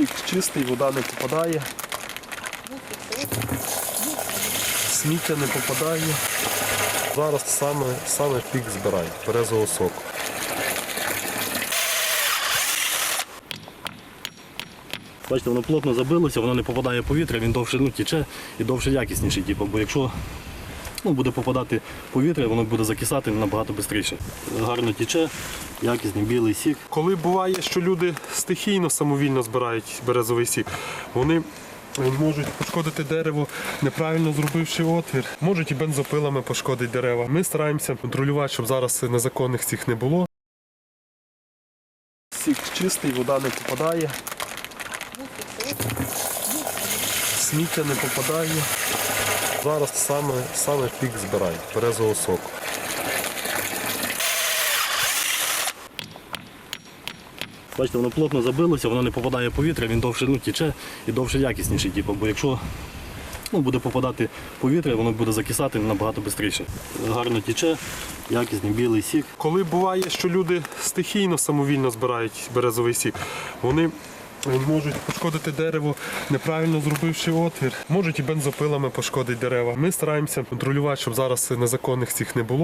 Сік чистий, вода не попадає. Сміття не попадає. Зараз саме, саме пік збирає березового соку. Бачите, воно плотно забилося, воно не попадає в повітря, він довше ну, тіче і довше якісніший. Типу, бо якщо ну, буде попадати повітря, воно буде закисати набагато швидше. Гарно тіче, якісний білий сік. Коли буває, що люди стихійно самовільно збирають березовий сік, вони можуть пошкодити дерево, неправильно зробивши отвір, можуть і бензопилами пошкодити дерева. Ми стараємося контролювати, щоб зараз незаконних цих не було. Сік чистий, вода не попадає. Сміття не попадає. Зараз саме, саме пік збирає березового соку. Бачите, воно плотно забилося, воно не попадає в повітря, він довше ну, тіче і довше якісніший. Типу, бо якщо ну, буде попадати повітря, воно буде закисати набагато швидше. Гарно тіче, якісний білий сік. Коли буває, що люди стихійно самовільно збирають березовий сік, вони можуть пошкодити дерево, неправильно зробивши отвір, можуть і бензопилами пошкодити дерева. Ми стараємося контролювати, щоб зараз незаконних цих не було.